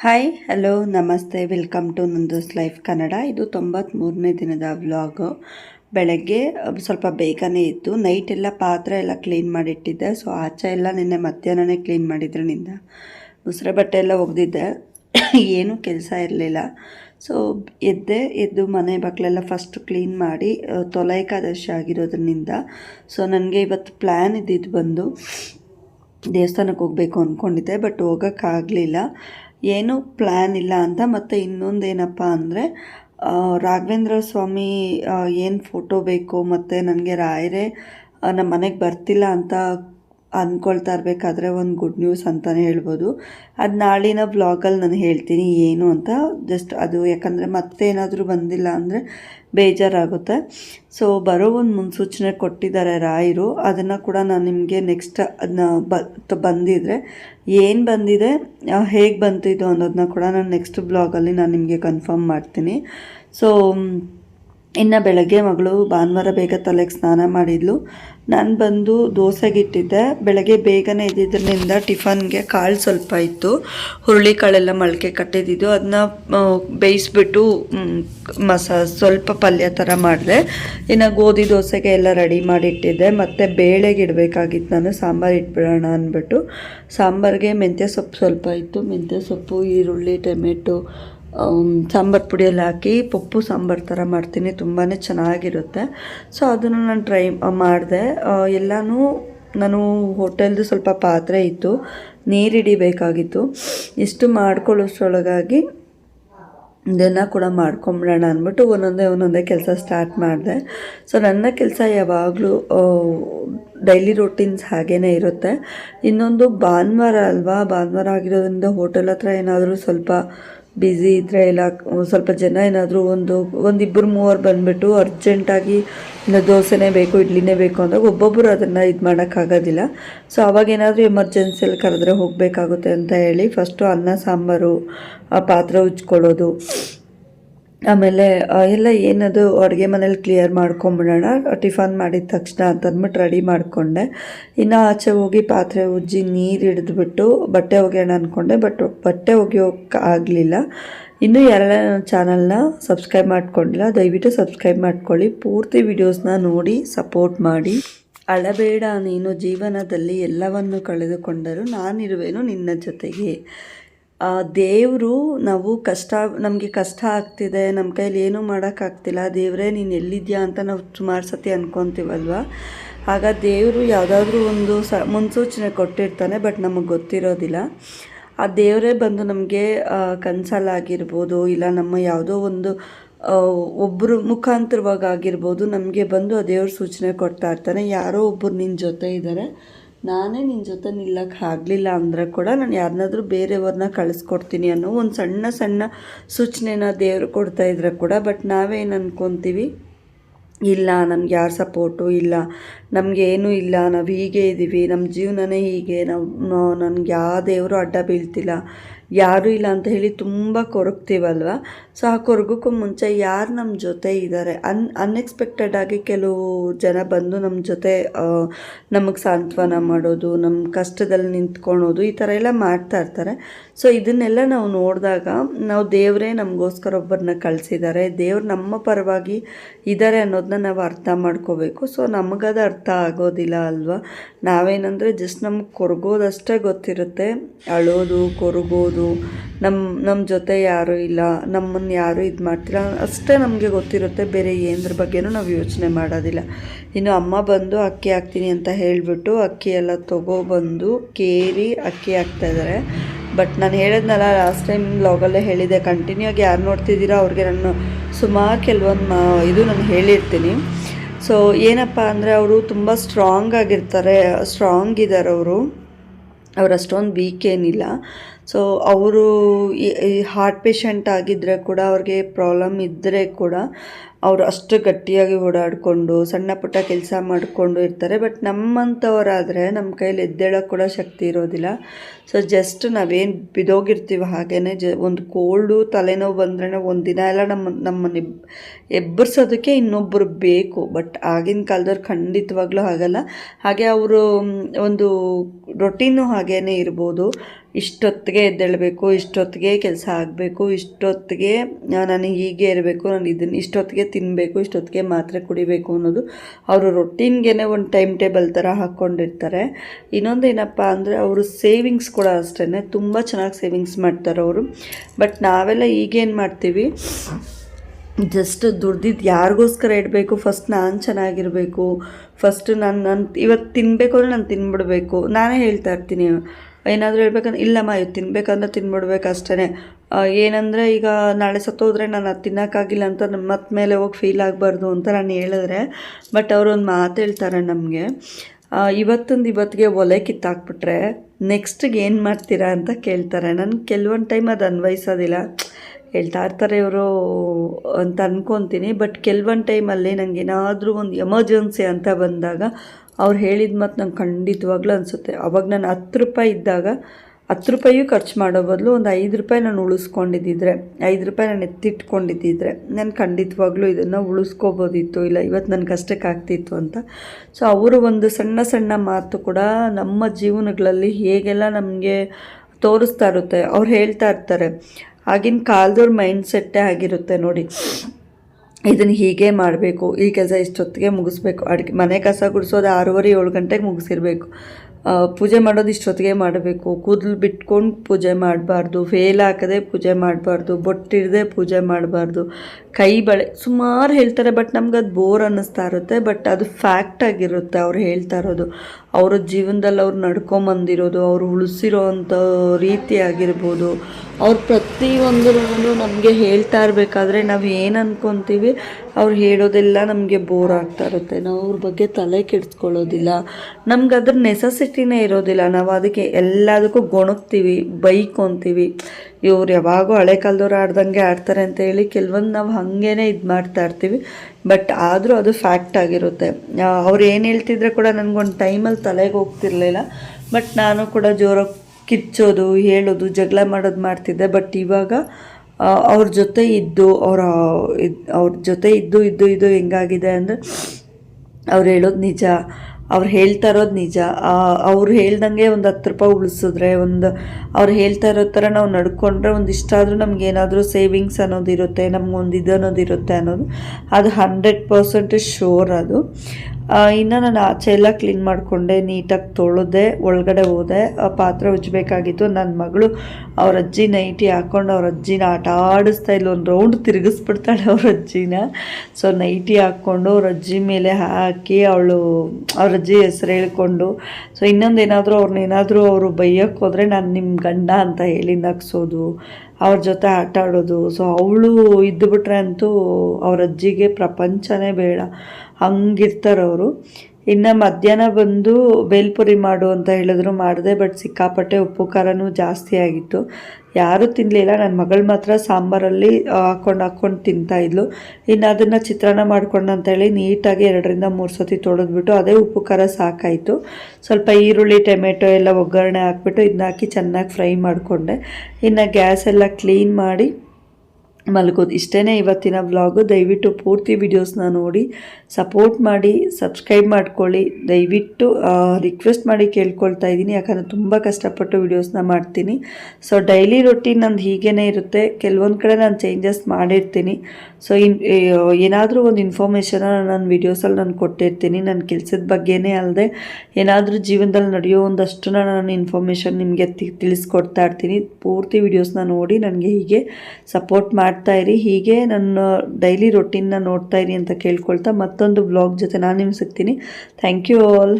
Hi hello namaste welcome to Nando's life Kannada ಇದು ತೊಂಬತ್ತ್ಮೂರನೇ ದಿನದ ವ್ಲಾಗು ಬೆಳಗ್ಗೆ ಸ್ವಲ್ಪ ಬೇಗನೆ ಇತ್ತು ನೈಟ್ ಎಲ್ಲ ಪಾತ್ರೆ ಎಲ್ಲ ಕ್ಲೀನ್ ಮಾಡಿಟ್ಟಿದ್ದೆ. ಸೊ ಆಚೆ ಎಲ್ಲ ನಿನ್ನೆ ಮಧ್ಯಾಹ್ನನೇ ಕ್ಲೀನ್ ಮಾಡಿದ್ರಿಂದ ಮುಸ್ರೆ ಬಟ್ಟೆ ಎಲ್ಲ ಒಗೆದಿದ್ದೆ. ಏನೂ ಕೆಲಸ ಇರಲಿಲ್ಲ. ಸೊ ಎದ್ದೆ, ಎದ್ದು ಮನೆ ಬಾಗಿಲೆಲ್ಲ ಫಸ್ಟ್ ಕ್ಲೀನ್ ಮಾಡಿ ತೊಲೈಕಾದಶಿ ಆಗಿರೋದ್ರಿಂದ. ಸೊ ನನಗೆ ಇವತ್ತು ಪ್ಲ್ಯಾನ್ ಇದ್ದಿದ್ದು ಬಂದು ದೇವಸ್ಥಾನಕ್ಕೆ ಹೋಗಬೇಕು ಅಂದ್ಕೊಂಡಿದ್ದೆ ಬಟ್ ಹೋಗೋಕ್ಕಾಗಲಿಲ್ಲ ಏನೂ ಪ್ಲ್ಯಾನ್ ಇಲ್ಲ ಅಂತ. ಮತ್ತು ಇನ್ನೊಂದೇನಪ್ಪ ಅಂದರೆ ರಾಘವೇಂದ್ರ ಸ್ವಾಮಿ ಏನು ಫೋಟೋ ಬೇಕು, ಮತ್ತು ನನಗೆ ರಾಯರೇ ನಮ್ಮ ಮನೆಗೆ ಬರ್ತಿಲ್ಲ ಅಂತ ಅಂದ್ಕೊಳ್ತಾ ಇರಬೇಕಾದ್ರೆ ಒಂದು ಗುಡ್ ನ್ಯೂಸ್ ಅಂತಲೇ ಹೇಳ್ಬೋದು. ಅದು ನಾಳಿನ ಬ್ಲಾಗಲ್ಲಿ ನಾನು ಹೇಳ್ತೀನಿ ಏನು ಅಂತ. ಜಸ್ಟ್ ಅದು ಯಾಕಂದರೆ ಮತ್ತೇನಾದರೂ ಬಂದಿಲ್ಲ ಅಂದರೆ ಬೇಜಾರಾಗುತ್ತೆ. ಸೊ ಬರೋ ಒಂದು ಮುನ್ಸೂಚನೆ ಕೊಟ್ಟಿದ್ದಾರೆ ರಾಯರು. ಅದನ್ನು ಕೂಡ ನಾನು ನಿಮಗೆ ನೆಕ್ಸ್ಟ್ ಅದನ್ನ ಬ ಬಂದಿದ್ರೆ ಏನು ಬಂದಿದೆ ಹೇಗೆ ಬಂತಿದ್ದು ಅನ್ನೋದನ್ನ ಕೂಡ ನಾನು ನೆಕ್ಸ್ಟ್ ಬ್ಲಾಗಲ್ಲಿ ನಾನು ನಿಮಗೆ ಕನ್ಫರ್ಮ್ ಮಾಡ್ತೀನಿ. ಸೊ ಇನ್ನು ಬೆಳಗ್ಗೆ ಮಗಳು ಭಾನುವಾರ ಬೇಗ ತಲೆಗೆ ಸ್ನಾನ ಮಾಡಿದ್ಲು. ನಾನು ಬಂದು ದೋಸೆಗಿಟ್ಟಿದ್ದೆ. ಬೆಳಗ್ಗೆ ಬೇಗನೆ ಇದ್ದಿದ್ದರಿಂದ ಟಿಫನ್ಗೆ ಕಾಳು ಸ್ವಲ್ಪ ಇತ್ತು. ಹುರುಳಿ ಕಾಳೆಲ್ಲ ಮೊಳಕೆ ಕಟ್ಟಿದ್ದು ಅದನ್ನ ಬೇಯಿಸ್ಬಿಟ್ಟು ಮಸ ಮಸಾ, ಸ್ವಲ್ಪ ಪಲ್ಯ ಥರ ಮಾಡಿದೆ. ಇನ್ನು ಗೋಧಿ ದೋಸೆಗೆ ಎಲ್ಲ ರೆಡಿ ಮಾಡಿಟ್ಟಿದ್ದೆ. ಮತ್ತು ಬೇಳೆಗೆ ಇಡಬೇಕಾಗಿತ್ತು ನಾನು. ಸಾಂಬಾರು ಇಟ್ಬಿಡೋಣ ಅಂದ್ಬಿಟ್ಟು. ಸಾಂಬಾರಿಗೆ ಮೆಂತ್ಯ ಸೊಪ್ಪು ಸ್ವಲ್ಪ ಇತ್ತು. ಮೆಂತ್ಯ ಸೊಪ್ಪು, ಈರುಳ್ಳಿ, ಟೊಮೆಟೊ ಸಾಂಬಾರು ಪುಡಿಯಲ್ಲಿ ಹಾಕಿ ಪಪ್ಪು ಸಾಂಬಾರು ಥರ ಮಾಡ್ತೀನಿ ತುಂಬಾ ಚೆನ್ನಾಗಿರುತ್ತೆ. ಸೊ ಅದನ್ನು ನಾನು ಟ್ರೈ ಮಾಡಿದೆ. ಎಲ್ಲನೂ ನಾನು ಹೋಟೆಲ್ದು ಸ್ವಲ್ಪ ಪಾತ್ರೆ ಇತ್ತು, ನೀರು ಹಿಡಿಬೇಕಾಗಿತ್ತು. ಇಷ್ಟು ಮಾಡ್ಕೊಳ್ಳೋಷ್ಟೊಳಗಾಗಿ ಇದನ್ನು ಕೂಡ ಮಾಡ್ಕೊಂಬಿಡೋಣ ಅಂದ್ಬಿಟ್ಟು ಒಂದೊಂದೇ ಒಂದೊಂದೇ ಕೆಲಸ ಸ್ಟಾರ್ಟ್ ಮಾಡಿದೆ. ಸೊ ನನ್ನ ಕೆಲಸ ಯಾವಾಗಲೂ ಡೈಲಿ ರೊಟೀನ್ಸ್ ಹಾಗೇ ಇರುತ್ತೆ. ಇನ್ನೊಂದು ಭಾನುವಾರ ಅಲ್ವಾ? ಭಾನುವಾರ ಆಗಿರೋದ್ರಿಂದ ಹೋಟೆಲ್ ಹತ್ರ ಏನಾದರೂ ಸ್ವಲ್ಪ ಬ್ಯುಸಿ ಇದ್ದರೆ ಇಲ್ಲ ಸ್ವಲ್ಪ ಜನ ಏನಾದರೂ ಒಂದು ಒಂದಿಬ್ಬರು ಮೂವರು ಬಂದುಬಿಟ್ಟು ಅರ್ಜೆಂಟಾಗಿ ಇನ್ನು ದೋಸೆನೇ ಬೇಕು, ಇಡ್ಲಿನೇ ಬೇಕು ಅಂದಾಗ ಒಬ್ಬೊಬ್ಬರು ಅದನ್ನು ಇದು ಮಾಡೋಕ್ಕಾಗೋದಿಲ್ಲ ಸೊ ಅವಾಗ ಏನಾದರೂ ಎಮರ್ಜೆನ್ಸಿಯಲ್ಲಿ ಕರೆದ್ರೆ ಹೋಗಬೇಕಾಗುತ್ತೆ ಅಂತ ಹೇಳಿ ಫಸ್ಟು ಅನ್ನ, ಸಾಂಬಾರು, ಆ ಪಾತ್ರೆ ಉಜ್ಕೊಳ್ಳೋದು. ಆಮೇಲೆ ಎಲ್ಲ ಏನದು ಅಡುಗೆ ಮನೇಲಿ ಕ್ಲಿಯರ್ ಮಾಡ್ಕೊಂಬಿಡೋಣ, ಟಿಫನ್ ಮಾಡಿದ ತಕ್ಷಣ ಅಂತಂದ್ಬಿಟ್ಟು ರೆಡಿ ಮಾಡಿಕೊಂಡೆ. ಇನ್ನು ಆಚೆ ಹೋಗಿ ಪಾತ್ರೆ ಉಜ್ಜಿ ನೀರು ಹಿಡಿದ್ಬಿಟ್ಟು ಬಟ್ಟೆ ಒಗೆಯೋಣ ಅಂದ್ಕೊಂಡೆ ಬಟ್ ಬಟ್ಟೆ ಒಗೆಯೋಕೆ ಆಗಲಿಲ್ಲ. ಇನ್ನೂ ಯಾರೆಲ್ಲ ಚಾನಲ್ನ ಸಬ್ಸ್ಕ್ರೈಬ್ ಮಾಡ್ಕೊಂಡಿಲ್ಲ, ದಯವಿಟ್ಟು ಸಬ್ಸ್ಕ್ರೈಬ್ ಮಾಡ್ಕೊಳ್ಳಿ. ಪೂರ್ತಿ ವಿಡಿಯೋಸ್ನ ನೋಡಿ ಸಪೋರ್ಟ್ ಮಾಡಿ. ಅಳಬೇಡ ನೀನು ಜೀವನದಲ್ಲಿ ಎಲ್ಲವನ್ನು ಕಳೆದುಕೊಂಡರೂ ನಾನಿರುವೆನು ನಿನ್ನ ಜೊತೆಗೆ. ದೇವರು ನಾವು ಕಷ್ಟ, ನಮಗೆ ಕಷ್ಟ ಆಗ್ತಿದೆ ನಮ್ಮ ಕೈಯಲ್ಲಿ ಏನೂ ಮಾಡೋಕ್ಕಾಗ್ತಿಲ್ಲ ದೇವರೇ ನೀನು ಎಲ್ಲಿದ್ಯಾ ಅಂತ ನಾವು ಸುಮಾರು ಸತಿ ಅನ್ಕೊತೀವಲ್ವ? ಆಗ ದೇವರು ಯಾವುದಾದ್ರೂ ಒಂದು ಸ, ಮುನ್ಸೂಚನೆ ಕೊಟ್ಟಿರ್ತಾನೆ, ಬಟ್ ನಮಗೆ ಗೊತ್ತಿರೋದಿಲ್ಲ. ಆ ದೇವರೇ ಬಂದು ನಮಗೆ ಕನ್ಸಲ್ಲಾಗಿರ್ಬೋದು, ಇಲ್ಲ ನಮ್ಮ ಯಾವುದೋ ಒಂದು ಒಬ್ಬರು ಮುಖಾಂತರವಾಗಿ ಆಗಿರ್ಬೋದು, ನಮಗೆ ಬಂದು ಆ ದೇವ್ರ ಸೂಚನೆ ಕೊಡ್ತಾ ಇರ್ತಾನೆ. ಯಾರೋ ಒಬ್ಬರು ನಿನ್ನ ಜೊತೆ ಇದ್ದಾರೆ ನಾನೇ ನಿನ್ನ ಜೊತೆ ನಿಲ್ಲಕ್ಕೆ ಆಗಲಿಲ್ಲ ಅಂದರೆ ಕೂಡ ನಾನು ಯಾರನ್ನಾದ್ರೂ ಬೇರೆಯವ್ರನ್ನ ಕಳಿಸ್ಕೊಡ್ತೀನಿ ಅನ್ನೋ ಒಂದು ಸಣ್ಣ ಸಣ್ಣ ಸೂಚನೆನ ದೇವರು ಕೊಡ್ತಾ ಇದ್ರೆ ಕೂಡ ಬಟ್ ನಾವೇನು ಅಂದ್ಕೊತೀವಿ ಇಲ್ಲ, ನಮ್ಗೆ ಯಾರು ಸಪೋರ್ಟು ಇಲ್ಲ, ನಮಗೆ ಏನೂ ಇಲ್ಲ, ನಾವು ಹೀಗೆ ಇದ್ದೀವಿ ನಮ್ಮ ಜೀವನನೇ ಹೀಗೆ, ನಾವು ನನಗೆ ಯಾವ ದೇವರು ಅಡ್ಡ ಬೀಳ್ತಿಲ್ಲ ಯಾರೂ ಇಲ್ಲ ಅಂತ ಹೇಳಿ ತುಂಬ ಕೊರಗ್ತೀವಲ್ವ? ಸೊ ಆ ಕೊರಗಕ್ಕೂ ಮುಂಚೆ ಯಾರು ನಮ್ಮ ಜೊತೆ ಇದ್ದಾರೆ ಅನ್ ಅನ್ಎಕ್ಸ್ಪೆಕ್ಟೆಡ್ ಆಗಿ ಕೆಲವು ಜನ ಬಂದು ನಮ್ಮ ಜೊತೆ ನಮಗೆ ಸಾಂತ್ವನ ಮಾಡೋದು ನಮ್ಮ ಕಷ್ಟದಲ್ಲಿ ನಿಂತ್ಕೊಳೋದು, ಈ ಥರ ಎಲ್ಲ ಮಾಡ್ತಾ ಇರ್ತಾರೆ. ಸೊ ಇದನ್ನೆಲ್ಲ ನಾವು ನೋಡಿದಾಗ ನಾವು ದೇವರೇ ನಮಗೋಸ್ಕರ ಒಬ್ಬರನ್ನ ಕಳಿಸಿದ್ದಾರೆ ದೇವ್ರು ನಮ್ಮ ಪರವಾಗಿ ಇದ್ದಾರೆ ಅನ್ನೋದನ್ನ ನಾವು ಅರ್ಥ ಮಾಡ್ಕೋಬೇಕು. ಸೊ ನಮಗದು ಅರ್ಥ ಆಗೋದಿಲ್ಲ ಅಲ್ವಾ? ನಾವೇನಂದರೆ ಜಸ್ಟ್ ನಮ್ಗೆ ಕೊರಗೋದಷ್ಟೇ ಗೊತ್ತಿರುತ್ತೆ. ಅಳೋದು, ಕೊರಗೋದು ನಮ್ಮ ನಮ್ಮ ಜೊತೆ ಯಾರೂ ಇಲ್ಲ ನಮ್ಮನ್ನು ಯಾರೂ ಇದು ಮಾಡ್ತಿಲ್ಲ ಅಷ್ಟೇ ನಮಗೆ ಗೊತ್ತಿರುತ್ತೆ, ಬೇರೆ ಏನ್ರ ಬಗ್ಗೆನೂ ನಾವು ಯೋಚನೆ ಮಾಡೋದಿಲ್ಲ. ಇನ್ನು ಅಮ್ಮ ಬಂದು ಅಕ್ಕಿ ಹಾಕ್ತೀನಿ ಅಂತ ಹೇಳಿಬಿಟ್ಟು ಅಕ್ಕಿ ಎಲ್ಲ ತೊಗೊಬಂದು ಕೇರಿ ಅಕ್ಕಿ ಹಾಕ್ತಾಯಿದ್ದಾರೆ ಬಟ್ ನಾನು ಹೇಳಿದ್ನಲ್ಲ ಲಾಸ್ಟ್ ಟೈಮ್ ಬ್ಲಾಗಲ್ಲೇ ಹೇಳಿದೆ ಕಂಟಿನ್ಯೂ ಆಗಿ ಯಾರು ನೋಡ್ತಿದ್ದೀರಾ, ಅವ್ರಿಗೆ ನಾನು ಸುಮಾರು ಕೆಲವೊಂದು ಮಾ ಇದು ನಾನು ಹೇಳಿರ್ತೀನಿ. ಸೊ ಏನಪ್ಪ ಅಂದರೆ ಅವರು ತುಂಬ ಸ್ಟ್ರಾಂಗ್ ಆಗಿರ್ತಾರೆ ಸ್ಟ್ರಾಂಗ್ ಇದ್ದಾರೆ ಅವರು. ಅವ್ರು ಅಷ್ಟೊಂದು ವೀಕ್ ಏನಿಲ್ಲ. ಸೊ ಅವರು ಈ ಹಾರ್ಟ್ ಪೇಷಂಟ್ ಆಗಿದ್ದರೆ ಕೂಡ ಅವ್ರಿಗೆ ಪ್ರಾಬ್ಲಮ್ ಇದ್ದರೆ ಕೂಡ ಅವರು ಅಷ್ಟು ಗಟ್ಟಿಯಾಗಿ ಓಡಾಡಿಕೊಂಡು, ಸಣ್ಣ ಪುಟ್ಟ ಕೆಲಸ ಮಾಡಿಕೊಂಡು ಇರ್ತಾರೆ. ಬಟ್ ನಮ್ಮಂಥವರಾದರೆ ನಮ್ಮ ಕೈಯಲ್ಲಿ ಎದ್ದೇಳೋಕ್ಕೆ ಕೂಡ ಶಕ್ತಿ ಇರೋದಿಲ್ಲ. ಸೊ ಜಸ್ಟ್ ನಾವೇನು ಬಿದೋಗಿರ್ತೀವಿ ಹಾಗೇ ಜ, ಒಂದು ಕೋಲ್ಡು ತಲೆನೋವು ಬಂದ್ರೆ ಒಂದು ದಿನ ಎಲ್ಲ ನಮ್ಮ ನಮ್ಮನ್ನ ಎಬ್ಬರ್ಸೋದಕ್ಕೆ ಇನ್ನೊಬ್ಬರು ಬೇಕು. ಬಟ್ ಆಗಿನ ಕಾಲದವ್ರು ಖಂಡಿತವಾಗ್ಲೂ ಆಗಲ್ಲ ಹಾಗೆ ಅವರು, ಒಂದು ರೊಟೀನು ಹಾಗೇ ಇರ್ಬೋದು. ಇಷ್ಟೊತ್ತಿಗೆ ಎದ್ದೇಳಬೇಕು, ಇಷ್ಟೊತ್ತಿಗೆ ಕೆಲಸ ಆಗಬೇಕು, ಇಷ್ಟೊತ್ತಿಗೆ ನನಗೆ ಹೀಗೆ ಇರಬೇಕು, ನಾನು ಇದನ್ನು ಇಷ್ಟೊತ್ತಿಗೆ ತಿನ್ನಬೇಕು ಇಷ್ಟೊತ್ತಿಗೆ ಮಾತ್ರೆ ಕುಡಿಬೇಕು ಅನ್ನೋದು ಅವರು ರೊಟೀನ್ಗೆ ಒಂದು ಟೈಮ್ ಟೇಬಲ್ ಥರ ಹಾಕ್ಕೊಂಡಿರ್ತಾರೆ ಇನ್ನೊಂದು ಏನಪ್ಪ ಅಂದರೆ ಅವರು ಸೇವಿಂಗ್ಸ್ ಕೂಡ ಅಷ್ಟೇ ತುಂಬ ಚೆನ್ನಾಗಿ ಸೇವಿಂಗ್ಸ್ ಮಾಡ್ತಾರೆ ಅವರು. ಬಟ್ ನಾವೆಲ್ಲ ಈಗೇನು ಮಾಡ್ತೀವಿ? ಜಸ್ಟ್ ದುಡ್ದಿದ್ದು ಯಾರಿಗೋಸ್ಕರ ಇಡಬೇಕು? ಫಸ್ಟ್ ನಾನು ಚೆನ್ನಾಗಿರಬೇಕು ಫಸ್ಟ್ ನಾನು ನಾನು ಇವತ್ತು ತಿನ್ನಬೇಕು ಅಂದರೆ ನಾನು ತಿನ್ಬಿಡ್ಬೇಕು. ನಾನೇ ಹೇಳ್ತಾ ಇರ್ತೀನಿ. ಏನಾದರೂ ಹೇಳ್ಬೇಕಂದ್ರೆ, ಇಲ್ಲಮ್ಮ, ಇದು ತಿನ್ಬೇಕಂದ್ರೆ ತಿನ್ಬಿಡ್ಬೇಕು ಅಷ್ಟೇ ಏನಂದರೆ ಈಗ ನಾಳೆ ಸತ್ತೋದ್ರೆ ನಾನು ಅದು ತಿನ್ನೋಕ್ಕಾಗಿಲ್ಲ ಅಂತ ನಮ್ಮ ಮತ್ತೆ ಮೇಲೆ ಹೋಗಿ ಫೀಲ್ ಆಗಬಾರ್ದು ಅಂತ ನಾನು ಹೇಳಿದ್ರೆ ಬಟ್ ಅವರೊಂದು ಮಾತು ಹೇಳ್ತಾರೆ ನಮಗೆ. ಇವತ್ತೊಂದು ಇವತ್ತಿಗೆ ಒಲೆ ಕಿತ್ತಾಕ್ಬಿಟ್ರೆ ನೆಕ್ಸ್ಟಿಗೆ ಏನು ಮಾಡ್ತೀರಾ ಅಂತ ಕೇಳ್ತಾರೆ. ನಾನು ಕೆಲವೊಂದು ಟೈಮ್ ಅದು ಅನ್ವಯಿಸೋದಿಲ್ಲ. ಹೇಳ್ತಾ ಇರ್ತಾರೆ ಇವರು ಅಂತ ಅಂದ್ಕೊತೀನಿ ಬಟ್ ಕೆಲವೊಂದು ಟೈಮಲ್ಲಿ ನನಗೆ ಏನಾದರೂ ಒಂದು ಎಮರ್ಜೆನ್ಸಿ ಅಂತ ಬಂದಾಗ ಅವ್ರು ಹೇಳಿದ ಮತ್ತು ನಂಗೆ ಖಂಡಿತವಾಗ್ಲೂ ಅನಿಸುತ್ತೆ. ಅವಾಗ ನಾನು ಹತ್ತು ರೂಪಾಯಿ ಇದ್ದಾಗ ಹತ್ತು ರೂಪಾಯಿಯೂ ಖರ್ಚು ಮಾಡೋ ಬದಲು ಒಂದು ಐದು ರೂಪಾಯಿ ನಾನು ಉಳಿಸ್ಕೊಂಡಿದ್ದಿದ್ರೆ ಐದು ರೂಪಾಯಿ ನಾನು ಎತ್ತಿಟ್ಕೊಂಡಿದ್ದಿದ್ರೆ ನಾನು ಖಂಡಿತವಾಗ್ಲೂ ಇದನ್ನು ಉಳಿಸ್ಕೋಬೋದಿತ್ತು. ಇಲ್ಲ ಇವತ್ತು ನನ್ನ ಕಷ್ಟಕ್ಕೆ ಆಗ್ತಿತ್ತು ಅಂತ. ಸೊ ಅವರು ಒಂದು ಸಣ್ಣ ಸಣ್ಣ ಮಾತು ಕೂಡ ನಮ್ಮ ಜೀವನಗಳಲ್ಲಿ ಹೇಗೆಲ್ಲ ನಮಗೆ ತೋರಿಸ್ತಾ ಇರುತ್ತೆ. ಅವ್ರು ಹೇಳ್ತಾ ಇರ್ತಾರೆ, ಆಗಿನ ಕಾಲದವ್ರ ಮೈಂಡ್ ಸೆಟ್ಟೇ ಆಗಿರುತ್ತೆ ನೋಡಿ. ಇದನ್ನು ಹೀಗೆ ಮಾಡಬೇಕು, ಈ ಕೆಲಸ ಇಷ್ಟೊತ್ತಿಗೆ ಮುಗಿಸ್ಬೇಕು, ಅಡುಗೆ ಮನೆ ಕಸ ಗುಡಿಸೋದು ಆರೂವರೆ ಏಳು ಗಂಟೆಗೆ ಮುಗಿಸಿರ್ಬೇಕು. ಪೂಜೆ ಮಾಡೋದು ಇಷ್ಟೊತ್ತಿಗೆ ಮಾಡಬೇಕು. ಕೂದಲು ಬಿಟ್ಕೊಂಡು ಪೂಜೆ ಮಾಡಬಾರ್ದು. ಫೇಲ್ ಹಾಕದೆ ಪೂಜೆ ಮಾಡಬಾರ್ದು. ಬೊಟ್ಟಿರದೆ ಪೂಜೆ ಮಾಡಬಾರ್ದು. ಕೈ ಬಳೆ, ಸುಮಾರು ಹೇಳ್ತಾರೆ, ಬಟ್ ನಮ್ಗೆ ಅದು ಬೋರ್ ಅನ್ನಿಸ್ತಾ ಇರುತ್ತೆ. ಬಟ್ ಅದು ಫ್ಯಾಕ್ಟ್ ಆಗಿರುತ್ತೆ ಅವ್ರು ಹೇಳ್ತಾ ಇರೋದು. ಅವರ ಜೀವನದಲ್ಲಿ ಅವ್ರು ನಡ್ಕೊಂಬಂದಿರೋದು, ಅವರು ಉಳಿಸಿರೋ ಅಂಥ ರೀತಿ ಆಗಿರ್ಬೋದು. ಅವ್ರು ಪ್ರತಿಯೊಂದರೂ ನಮಗೆ ಹೇಳ್ತಾ ಇರಬೇಕಾದ್ರೆ ನಾವು ಏನು ಅಂದ್ಕೊತೀವಿ ಅವ್ರು ಹೇಳೋದೆಲ್ಲ ನಮಗೆ ಬೋರ್ ಆಗ್ತಾ ಇರುತ್ತೆ. ನಾವು ಅವ್ರ ಬಗ್ಗೆ ತಲೆ ಕೆಡಿಸ್ಕೊಳ್ಳೋದಿಲ್ಲ. ನಮ್ಗೆ ಅದ್ರ ನೆಸಸಿಟಿನೇ ಇರೋದಿಲ್ಲ. ನಾವು ಅದಕ್ಕೆ ಎಲ್ಲದಕ್ಕೂ ಗೊಣಗ್ತೀವಿ, ಬೈಕೊಂತೀವಿ. ಇವ್ರು ಯಾವಾಗೂ ಹಳೆ ಕಾಲದವ್ರು ಆಡ್ದಂಗೆ ಆಡ್ತಾರೆ ಅಂತ ಹೇಳಿ ಕೆಲವೊಂದು ನಾವು ಹಾಗೇನೆ ಇದು ಮಾಡ್ತಾ ಇರ್ತೀವಿ. ಬಟ್ ಆದರೂ ಅದು ಫ್ಯಾಕ್ಟ್ ಆಗಿರುತ್ತೆ. ಅವ್ರು ಏನು ಹೇಳ್ತಿದ್ರೆ ಕೂಡ ನನಗೊಂದು ಟೈಮಲ್ಲಿ ತಲೆಗೆ ಹೋಗ್ತಿರ್ಲಿಲ್ಲ. ಬಟ್ ನಾನು ಕೂಡ ಜೋರಾಗಿ ಕಿಚ್ಚೋದು, ಹೇಳೋದು, ಜಗಳ ಮಾಡೋದು ಮಾಡ್ತಿದ್ದೆ. ಬಟ್ ಇವಾಗ ಅವ್ರ ಜೊತೆ ಇದ್ದು, ಅವರ ಅವ್ರ ಜೊತೆ ಇದ್ದು ಇದ್ದು ಇದು ಹೆಂಗಾಗಿದೆ ಅಂದರೆ ಅವ್ರು ಹೇಳೋದು ನಿಜ. ಅವ್ರು ಹೇಳ್ತಾ ಇರೋದು ನಿಜ. ಅವ್ರು ಹೇಳ್ದಂಗೆ ಒಂದು ಹತ್ತು ರೂಪಾಯಿ ಉಳಿಸಿದ್ರೆ ಒಂದು, ಅವ್ರು ಹೇಳ್ತಾ ಇರೋ ಥರ ನಾವು ನಡ್ಕೊಂಡ್ರೆ ಒಂದು ಇಷ್ಟಾದರೂ ನಮ್ಗೆ ಏನಾದರೂ ಸೇವಿಂಗ್ಸ್ ಅನ್ನೋದಿರುತ್ತೆ ನಮ್ಗೊಂದು ಇದು ಅನ್ನೋದಿರುತ್ತೆ ಅನ್ನೋದು. ಅದು ಹಂಡ್ರೆಡ್ ಪರ್ಸೆಂಟ್ ಶೋರ್ ಅದು. ಇನ್ನು ನಾನು ಆಚೆ ಎಲ್ಲ ಕ್ಲೀನ್ ಮಾಡಿಕೊಂಡೆ ನೀಟಾಗಿ ತೊಳೆದೆ, ಒಳಗಡೆ ಹೋದೆ. ಪಾತ್ರೆ ಉಜ್ಜಬೇಕಾಗಿತ್ತು ನನ್ನ ಮಗಳು ಅವ್ರ ಅಜ್ಜಿ ನೈಟಿ ಹಾಕ್ಕೊಂಡು ಅವ್ರ ಅಜ್ಜಿನ ಆಟ ಆಡಿಸ್ತಾ ಇಲ್ಲ ಒಂದು ರೌಂಡ್ ತಿರುಗಿಸ್ಬಿಡ್ತಾಳೆ ಅವ್ರ ಅಜ್ಜಿನ. ಸೊ ನೈಟಿ ಹಾಕ್ಕೊಂಡು ಅವ್ರ ಅಜ್ಜಿ ಮೇಲೆ ಹಾಕಿ ಅವಳು, ಅವ್ರ ಅಜ್ಜಿ ಹೆಸರು ಹೇಳ್ಕೊಂಡು. ಸೊ ಇನ್ನೊಂದು ಏನಾದರೂ ಅವ್ರನ್ನೇನಾದರೂ ಅವರು ಬೈಯೋಕ್ಕೆ ಹೋದರೆ ನಾನು ನಿಮ್ಮ ಗಂಡ ಅಂತ ಹೇಳಿ ನಗ್ಸೋದು, ಅವ್ರ ಜೊತೆ ಆಟ ಆಡೋದು. ಸೊ ಅವಳು ಇದ್ದುಬಿಟ್ರೆ ಅಂತೂ ಅವ್ರ ಅಜ್ಜಿಗೆ ಪ್ರಪಂಚನೇ ಬೇಡ. ಹಂಗಿರ್ತಾರೆ ಅವರು ಇನ್ನು ಮಧ್ಯಾಹ್ನ ಬಂದು ಬೇಲ್ಪುರಿ ಮಾಡು ಅಂತ ಹೇಳಿದ್ರು, ಮಾಡಿದೆ ಬಟ್ ಸಿಕ್ಕಾಪಟ್ಟೆ ಉಪ್ಪು ಖಾರನೂ ಜಾಸ್ತಿ ಆಗಿತ್ತು. ಯಾರೂ ತಿನ್ನಲಿಲ್ಲ ನನ್ನ ಮಗಳು ಮಾತ್ರ ಸಾಂಬಾರಲ್ಲಿ ಹಾಕ್ಕೊಂಡು ಹಾಕ್ಕೊಂಡು ತಿಂತಾಯಿದ್ಲು ಇನ್ನು ಅದನ್ನು ಚಿತ್ರಾನ್ನ ಮಾಡ್ಕೊಂಡು ಅಂತೇಳಿ ನೀಟಾಗಿ ಎರಡರಿಂದ ಮೂರು ಸತಿ ತೊಳೆದ್ಬಿಟ್ಟು ಅದೇ ಉಪ್ಪು ಖಾರ ಸಾಕಾಯಿತು. ಸ್ವಲ್ಪ ಈರುಳ್ಳಿ, ಟೊಮೆಟೊ ಎಲ್ಲ ಒಗ್ಗರಣೆ ಹಾಕ್ಬಿಟ್ಟು ಇದನ್ನ ಹಾಕಿ ಚೆನ್ನಾಗಿ ಫ್ರೈ ಮಾಡಿಕೊಂಡೆ. ಇನ್ನು ಗ್ಯಾಸ್ ಎಲ್ಲ ಕ್ಲೀನ್ ಮಾಡಿ ಮಲಗೋದು. ಇಷ್ಟೇ ಇವತ್ತಿನ ವ್ಲಾಗು ದಯವಿಟ್ಟು ಪೂರ್ತಿ ವಿಡಿಯೋಸ್ನ ನೋಡಿ ಸಪೋರ್ಟ್ ಮಾಡಿ ಸಬ್ಸ್ಕ್ರೈಬ್ ಮಾಡ್ಕೊಳ್ಳಿ. ದಯವಿಟ್ಟು ರಿಕ್ವೆಸ್ಟ್ ಮಾಡಿ ಕೇಳ್ಕೊಳ್ತಾ ಇದ್ದೀನಿ. ಯಾಕಂದರೆ ತುಂಬ ಕಷ್ಟಪಟ್ಟು ವಿಡಿಯೋಸ್ನ ಮಾಡ್ತೀನಿ. ಸೊ ಡೈಲಿ ರೊಟೀನ್ ನಂದು ಹೀಗೇ ಇರುತ್ತೆ. ಕೆಲವೊಂದು ಕಡೆ ನಾನು ಚೇಂಜಸ್ ಮಾಡಿರ್ತೀನಿ. ಸೊ ಇನ್ ಏನಾದರೂ ಒಂದು ಇನ್ಫಾರ್ಮೇಷನ ನಾನು ವೀಡಿಯೋಸಲ್ಲಿ ನಾನು ಕೊಟ್ಟಿರ್ತೀನಿ. ನನ್ನ ಕೆಲಸದ ಬಗ್ಗೆನೇ ಅಲ್ಲದೆ ಏನಾದರೂ ಜೀವನದಲ್ಲಿ ನಡೆಯೋ ಒಂದಷ್ಟು ನಾನು ಇನ್ಫಾರ್ಮೇಷನ್ ನಿಮಗೆ ತಿಳಿಸ್ಕೊಡ್ತಾ ಇರ್ತೀನಿ. ಪೂರ್ತಿ ವಿಡಿಯೋಸ್ನ ನೋಡಿ, ನನಗೆ ಹೀಗೆ ಸಪೋರ್ಟ್ ಮಾಡ್ತಾಯಿರಿ ಹೀಗೆ ನನ್ನ ಡೈಲಿ ರೊಟೀನ್ನ ನೋಡ್ತಾ ಇರಿ ಅಂತ ಕೇಳ್ಕೊಳ್ತಾ ಮತ್ತೊಂದು ಬ್ಲಾಗ್ ಜೊತೆ ನಾನು ನಿಮ್ಗೆ ಸಿಗ್ತೀನಿ. Thank you all